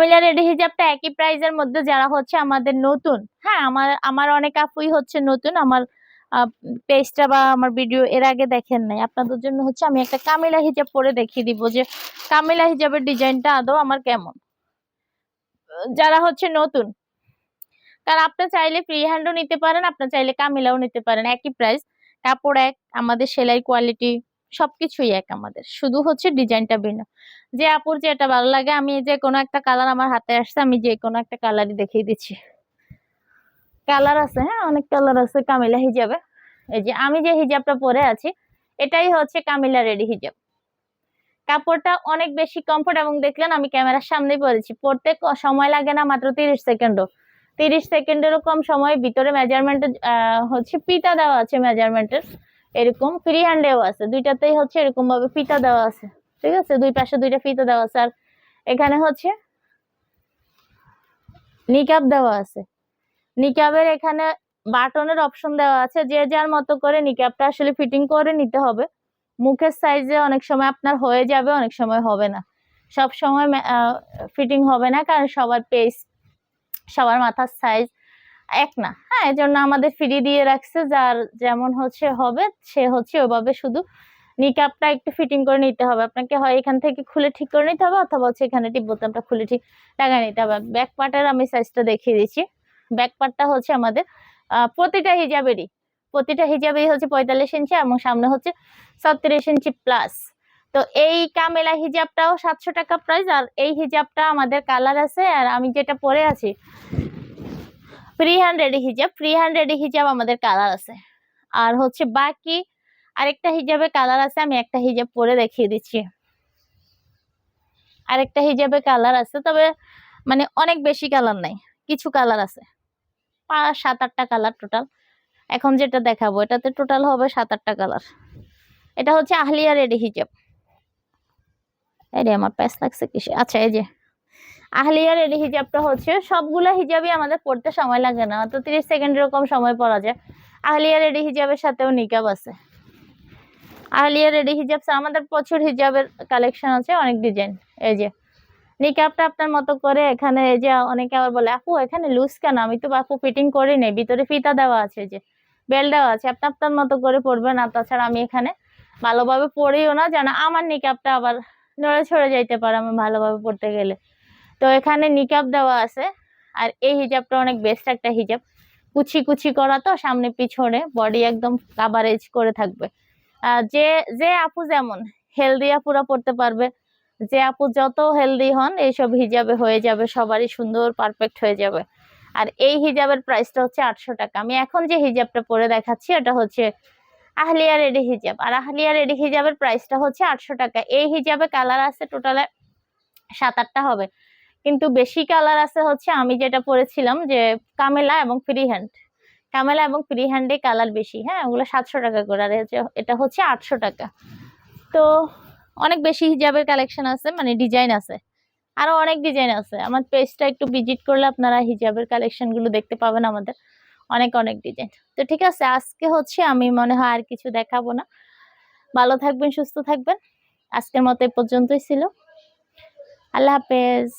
Ready হিজাবটা একই প্রাইজের মধ্যে যারা হচ্ছে আমাদের নতুন হ্যাঁ আমার আমার অনেক আপুই হচ্ছে নতুন, আমার পেজটা বা আমার ভিডিও এর আগে দেখেন নাই। আপনাদের জন্য হচ্ছে আমি একটা কামিলা হিজাব পরে দেখিয়ে দিব যে কামিলা হিজাবের ডিজাইনটা আদৌ আমার কেমন। যারা হচ্ছে নতুন কারণ আপনি চাইলে ফ্রি হ্যান্ডও নিতে পারেন, আপনি চাইলে কামিলাও নিতে পারেন, একই প্রাইস কাপড় এক, আমাদের সেলাই কোয়ালিটি সবকিছুই এক আমাদের। শুধু হচ্ছে ডিজাইনটা ভিন্ন। যে আপুর যে এটা ভালো লাগে, আমি যে কোনো একটা কালার আমার হাতে আসছে, আমি যে কোনো একটা কালারই দেখিয়ে দিচ্ছি। কালার আছে হ্যাঁ অনেক কালার আছে, কামিলা হিজাবে এই যে আমি যে হিজাবটা পরে আছি, এটাই হচ্ছে কামিলা রেডি হিজাব। কাপড়টা অনেক বেশি কমফোর্ট এবং দেখলেন আমি ক্যামেরার সামনেই পরেছি। পড়তে সময় লাগে না, মাত্র তিরিশ সেকেন্ডও। তিরিশ সেকেন্ডেরও কম সময়, ভিতরে মেজারমেন্ট হচ্ছে পিতা দেওয়া আছে মেজারমেন্টের এরকম ফ্রি হ্যান্ডেও আছে। দুইটাতেই হচ্ছে এরকম ভাবে ফিতা দেওয়া আছে। ঠিক আছে? দুই পাশে দুইটা ফিতা দেওয়া আছে। আর এখানে হচ্ছে নিকাব দেওয়া আছে। নিকাবের এখানে বাটনের অপশন দেওয়া আছে। যে যার মতো করে নিকাবটা আসলে ফিটিং করে নিতে হবে। মুখের সাইজে অনেক সময় আপনার হয়ে যাবে, অনেক সময় হবে না। সব সময় ফিটিং হবে না। কারণ সবার পেস সবার মাথার সাইজ এক না। হ্যাঁ এজন্য আমাদের ফ্রি দিয়ে রাখছে। যার যেমন হচ্ছে হবে, সে হচ্ছে ওভাবে শুধু নিকাবটা একটু ফিটিং করে নিতে হবে। আপনাকে হয় এখান থেকে খুলে ঠিক করে নিতে হবে, অথবা হচ্ছে এখানে টিপ বোতামটা খুলে ঠিক লাগাই নিতে হবে। ব্যাক পার্টের আমি সাইজটা দেখিয়ে দিচ্ছি। ব্যাক পার্টটা হচ্ছে আমাদের প্রতিটা হিজাবেরই প্রতিটা হিজাবেই হচ্ছে পঁয়তাল্লিশ ইঞ্চি এবং সামনে হচ্ছে ছত্রিশ ইঞ্চি প্লাস তো এই কামেলা হিজাবটাও সাতশো টাকা প্রাইস আর এই হিজাবটা আমাদের কালার আছে, আর আমি যেটা পরে আছি ফ্রি হ্যান্ডেড হিজাব ফ্রি হ্যান্ডেড হিজাব আমাদের কালার আছে। আর হচ্ছে বাকি আরেকটা হিজাবে কালার আছে, আমি একটা হিজাব পরে দেখিয়ে দিচ্ছি। আরেকটা হিজাবে কালার আছে, তবে মানে অনেক বেশি কালার নাই, কিছু কালার আছে। পাঁচ, সাত, আটটা কালার টোটাল এখন যেটা দেখাবো, এটাতে টোটাল হবে সাত, আটটা কালার এটা হচ্ছে আহলিয়া রেডি হিজাব। এই রে আমার প্যাস লাগছে কিসে? আচ্ছা এই যে আহলিয়া রেডি হিজাবটা হচ্ছে, সবগুলো হিজাবই আমাদের পড়তে সময় লাগে না। তো তিরিশ সেকেন্ড এরকম সময় পড়া যায়। আহলিয়া রেডি হিজাবের সাথেও নিকাব আছে। আহলিয়া রেডি হিজাব আমাদের প্রচুর হিজাবের কালেকশন আছে, অনেক ডিজাইন এই যে, নিকাবটা আপনার মতো করে এখানে এই যে অনেকে আবার বলে, আপু, এখানে লুজ কেন? আমি তো আপু ফিটিং করি নেই। ভিতরে ফিতা দেওয়া আছে যে বেল দেওয়া আছে। আপনি আপনার মতো করে পরবেন আর তাছাড়া আমি এখানে ভালোভাবে পড়িও না যেন আমার নিকাবটা আবার নড়ে ছড়ে যাইতে পারে আমি ভালোভাবে পড়তে গেলে। তো এখানে নিকাব দেওয়া আছে। আর এই হিজাবটা অনেক বেস্ট একটা হিজাব। কুচি কুচি করা তো সামনে পিছনে বডি একদম কাভারেজ করে থাকবে। যে যে আপু যেমন হেলদি আপুরা পড়তে পারবে। যে আপু যত হেলদি হন, এইসব হিজাবে হয়ে যাবে, সবারই সুন্দর পারফেক্ট হয়ে যাবে। আর এই হিজাবের প্রাইসটা হচ্ছে আটশো টাকা। আমি এখন যে হিজাবটা পরে দেখাচ্ছি, এটা হচ্ছে আহলিয়া রেডি হিজাব। আর আহলিয়া রেডি হিজাবের প্রাইসটা হচ্ছে আটশো টাকা। এই হিজাবে কালার আছে টোটালে সাত আটটা হবে। কিন্তু বেশি কালার আছে হচ্ছে আমি যেটা পরেছিলাম যে কামেলা এবং ফ্রি হ্যান্ড কামেলা এবং ফ্রি হ্যান্ডে কালার বেশি হ্যাঁ? ওগুলো সাতশো টাকা করে আর এটা হচ্ছে আটশো টাকা। তো অনেক বেশি হিজাবের কালেকশন আছে মানে ডিজাইন আছে। আরও অনেক ডিজাইন আছে। আমার পেজটা একটু ভিজিট করলে আপনারা হিজাবের কালেকশনগুলো দেখতে পাবেন আমাদের। অনেক অনেক ডিজাইন তো ঠিক আছে, আজকে হচ্ছে আমি মনে হয় আর কিছু দেখাবো না। ভালো থাকবেন, সুস্থ থাকবেন। আজকের মতো এ পর্যন্তই ছিল। আল্লাহ হাফেজ।